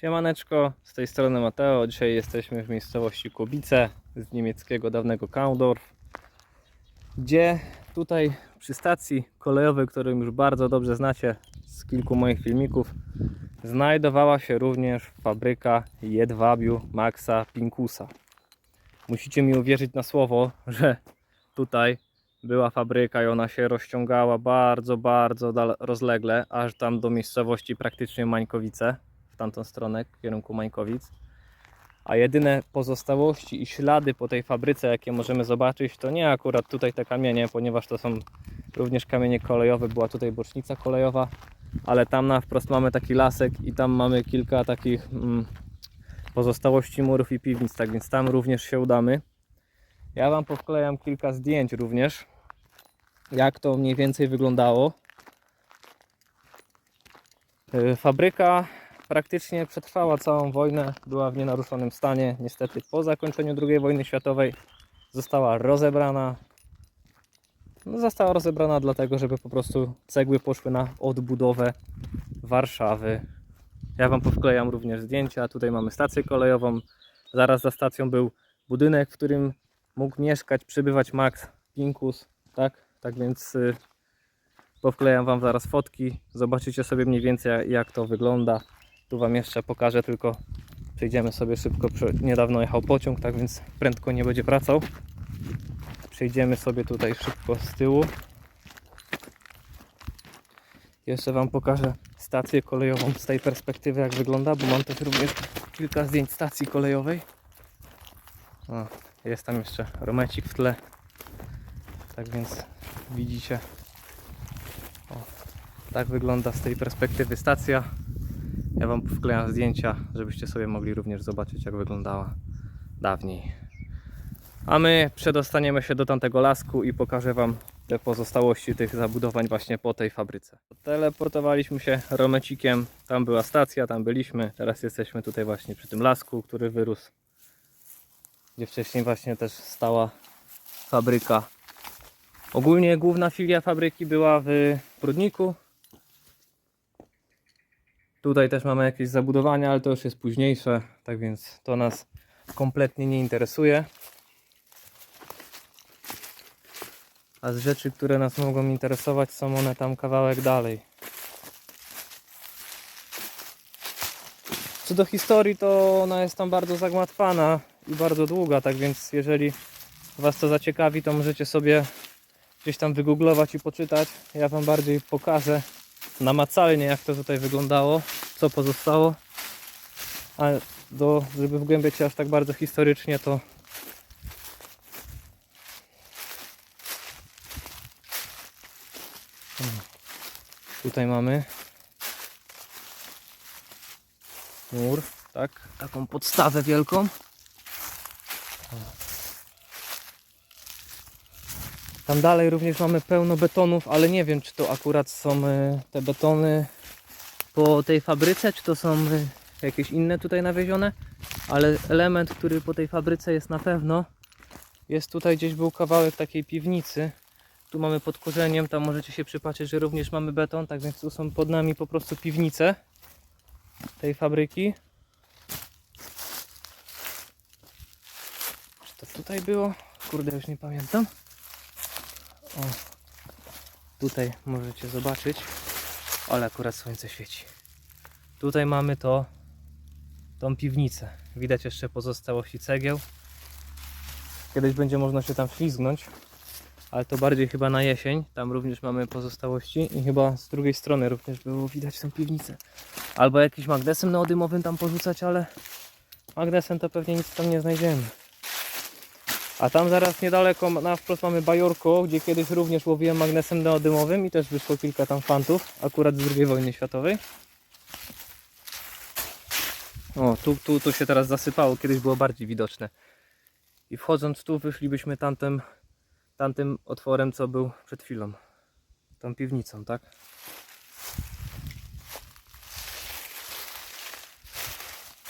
Siemaneczko, z tej strony Mateo. Dzisiaj jesteśmy w miejscowości Kubice z niemieckiego dawnego Kaudorf, gdzie tutaj przy stacji kolejowej, którą już bardzo dobrze znacie z kilku moich filmików, znajdowała się również fabryka jedwabiu Maxa Pinkusa. Musicie mi uwierzyć na słowo, że tutaj była fabryka i ona się rozciągała bardzo, bardzo rozlegle, aż tam do miejscowości praktycznie Mańkowice tamtą stronę, w kierunku Mańkowic. A jedyne pozostałości i ślady po tej fabryce, jakie możemy zobaczyć, to nie akurat tutaj te kamienie, ponieważ to są również kamienie kolejowe, była tutaj bocznica kolejowa, ale tam na wprost mamy taki lasek i tam mamy kilka takich mm, pozostałości murów i piwnic, tak więc tam również się udamy. Ja Wam powklejam kilka zdjęć również, jak to mniej więcej wyglądało. Yy, Fabryka praktycznie przetrwała całą wojnę, była w nienaruszonym stanie. Niestety po zakończeniu II wojny światowej została rozebrana. No, została rozebrana dlatego, żeby po prostu cegły poszły na odbudowę Warszawy. Ja Wam powklejam również zdjęcia. Tutaj mamy stację kolejową. Zaraz za stacją był budynek, w którym mógł mieszkać, przybywać Max Pinkus. Tak, tak więc y, powklejam Wam zaraz fotki. Zobaczycie sobie mniej więcej jak to wygląda. Tu Wam jeszcze pokażę, tylko przejdziemy sobie szybko. Niedawno jechał pociąg, tak więc prędko nie będzie wracał. Przejdziemy sobie tutaj szybko z tyłu. Jeszcze Wam pokażę stację kolejową z tej perspektywy, jak wygląda, bo mam też również kilka zdjęć stacji kolejowej. O, jest tam jeszcze romecik w tle. Tak więc widzicie. O, tak wygląda z tej perspektywy stacja. Ja Wam wklejam zdjęcia, żebyście sobie mogli również zobaczyć, jak wyglądała dawniej. A my przedostaniemy się do tamtego lasku i pokażę Wam te pozostałości tych zabudowań właśnie po tej fabryce. Teleportowaliśmy się romecikiem, tam była stacja, tam byliśmy. Teraz jesteśmy tutaj właśnie przy tym lasku, który wyrósł. Gdzie wcześniej właśnie też stała fabryka. Ogólnie główna filia fabryki była w Prudniku. Tutaj też mamy jakieś zabudowania, ale to już jest późniejsze, tak więc to nas kompletnie nie interesuje. A z rzeczy, które nas mogą interesować, są one tam kawałek dalej. Co do historii, to ona jest tam bardzo zagmatwana i bardzo długa, tak więc jeżeli Was to zaciekawi, to możecie sobie gdzieś tam wygooglować i poczytać. Ja Wam bardziej pokażę namacalnie, jak to tutaj wyglądało, co pozostało. A do, żeby wgłębiać się aż tak bardzo historycznie, to Tutaj mamy mur, tak? Taką podstawę wielką. O. Tam dalej również mamy pełno betonów, ale nie wiem, czy to akurat są e, te betony po tej fabryce, czy to są e, jakieś inne tutaj nawiezione, ale element, który po tej fabryce jest na pewno, jest tutaj gdzieś był kawałek takiej piwnicy. Tu mamy pod korzeniem, tam możecie się przypatrzeć, że również mamy beton, tak więc tu są pod nami po prostu piwnice tej fabryki. Czy to tutaj było? Kurde, już nie pamiętam. O, tutaj możecie zobaczyć, ale akurat słońce świeci. Tutaj mamy to, tą piwnicę. Widać jeszcze pozostałości cegieł. Kiedyś będzie można się tam ślizgnąć ale to bardziej chyba na jesień. Tam również mamy pozostałości i chyba z drugiej strony również było widać tą piwnicę. Albo jakiś magnesem neodymowym tam porzucać, ale magnesem to pewnie nic tam nie znajdziemy. A tam zaraz niedaleko na wprost mamy bajorko, gdzie kiedyś również łowiłem magnesem neodymowym i też wyszło kilka tam fantów, akurat z II wojny światowej. O, tu, tu, tu się teraz zasypało, kiedyś było bardziej widoczne. I wchodząc tu wyszlibyśmy tamtym tamtym otworem, co był przed chwilą. Tą piwnicą, tak?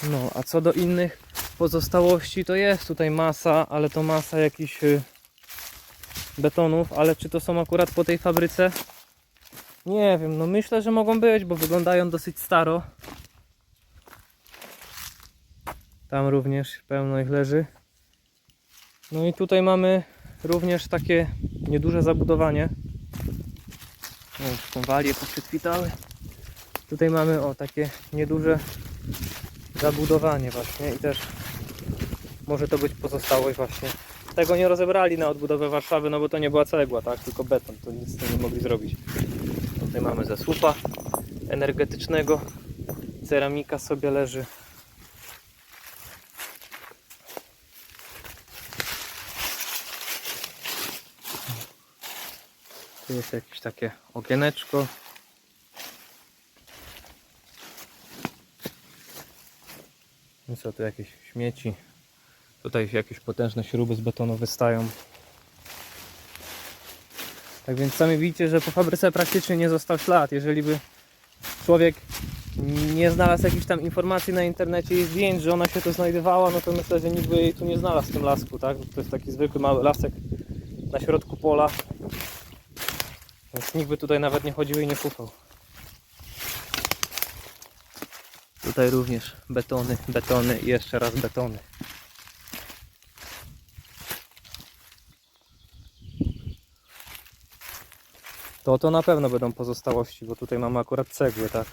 No, a co do innych pozostałości, to jest tutaj masa, ale to masa jakichś y, betonów, ale czy to są akurat po tej fabryce? Nie wiem, no myślę, że mogą być, bo wyglądają dosyć staro. Tam również pełno ich leży. No i tutaj mamy również takie nieduże zabudowanie. No, już konwalie poprzykwitały. Tutaj mamy o takie nieduże zabudowanie właśnie i też może to być pozostałość właśnie. Tego nie rozebrali na odbudowę Warszawy, no bo to nie była cegła, tak? Tylko beton, to nic z tym nie mogli zrobić. Tutaj mamy zasłupa energetycznego. Ceramika sobie leży. Tu jest jakieś takie okieneczko. I co tu jakieś śmieci. Tutaj jakieś potężne śruby z betonu wystają. Tak więc sami widzicie, że po fabryce praktycznie nie został ślad. Jeżeli by człowiek nie znalazł jakichś tam informacji na internecie i zdjęć, że ona się tu znajdowała, no to myślę, że nikt by jej tu nie znalazł w tym lasku, tak? To jest taki zwykły mały lasek na środku pola. Więc nikt by tutaj nawet nie chodził i nie pufał. Tutaj również betony, betony i jeszcze raz betony. To to na pewno będą pozostałości, bo tutaj mamy akurat cegły, tak?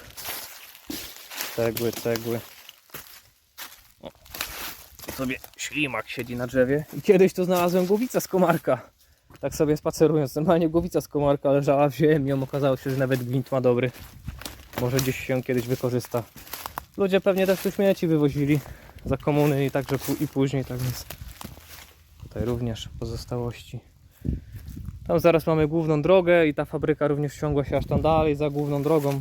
Cegły, cegły. O. Sobie ślimak siedzi na drzewie. I kiedyś tu znalazłem głowicę z komarka. Tak sobie spacerując. Normalnie głowica z komarka leżała w ziemi. Okazało się, że nawet gwint ma dobry. Może gdzieś się kiedyś wykorzysta. Ludzie pewnie też tu śmieci wywozili za komuny i także i później, tak więc tutaj również pozostałości. Tam zaraz mamy główną drogę i ta fabryka również ciągła się aż tam dalej za główną drogą.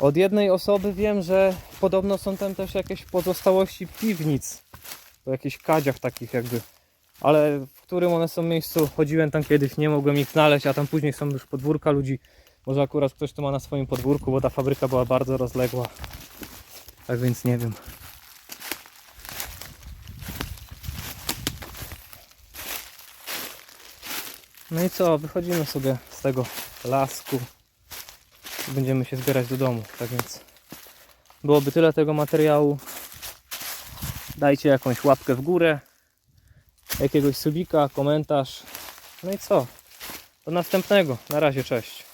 Od jednej osoby wiem, że podobno są tam też jakieś pozostałości piwnic. Po jakichś kadziach takich jakby. Ale w którym one są miejscu, chodziłem tam kiedyś, nie mogłem ich znaleźć, a tam później są już podwórka ludzi. Może akurat ktoś to ma na swoim podwórku, bo ta fabryka była bardzo rozległa. Tak więc nie wiem. No i co, wychodzimy sobie z tego lasku i będziemy się zbierać do domu. Tak więc byłoby tyle tego materiału. Dajcie jakąś łapkę w górę, jakiegoś subika, komentarz. No i co? Do następnego. Na razie, cześć.